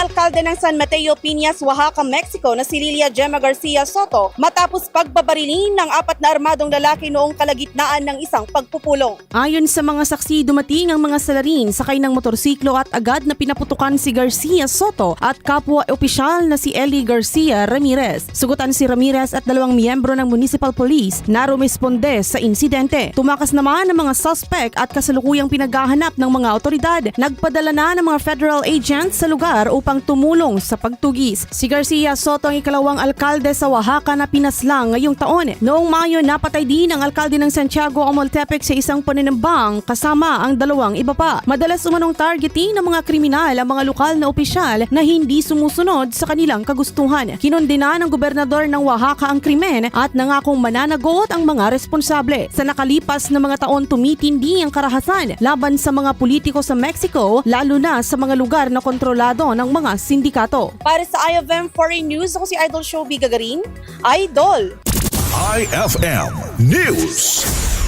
Alkalde ng San Mateo Piñas, Oaxaca, Mexico na si Lilia Gemma Garcia Soto matapos pagbabarilin ng apat na armadong lalaki noong kalagitnaan ng isang pagpupulong. Ayon sa mga saksi, dumating ang mga salarin sakay ng motorsiklo at agad na pinaputukan si Garcia Soto at kapwa opisyal na si Eli Garcia Ramirez. Sugutan si Ramirez at dalawang miyembro ng municipal police na rumisponde sa insidente. Tumakas naman ang mga suspect at kasalukuyang pinaghahanap ng mga otoridad. Nagpadala na ng mga federal agents sa lugar upang tumulong sa pagtugis. Si Garcia Soto ang ikalawang alkalde sa Oaxaca na pinaslang ngayong taon. Noong Mayo, napatay din ang alkalde ng Santiago Amaltepec sa isang paninambang kasama ang dalawang iba pa. Madalas umanong targeting ng mga kriminal ang mga lokal na opisyal na hindi sumusunod sa kanilang kagustuhan. Kinondena ng gobernador ng Oaxaca ang krimen at nangakong mananagot ang mga responsable. Sa nakalipas na mga taon tumitindi ang karahasan laban sa mga politiko sa Mexico, lalo na sa mga lugar na kontrolado ng mga sindikato. Para sa IFM Foreign News, ako si Idol Showby Gagarin. Idol! IFM News.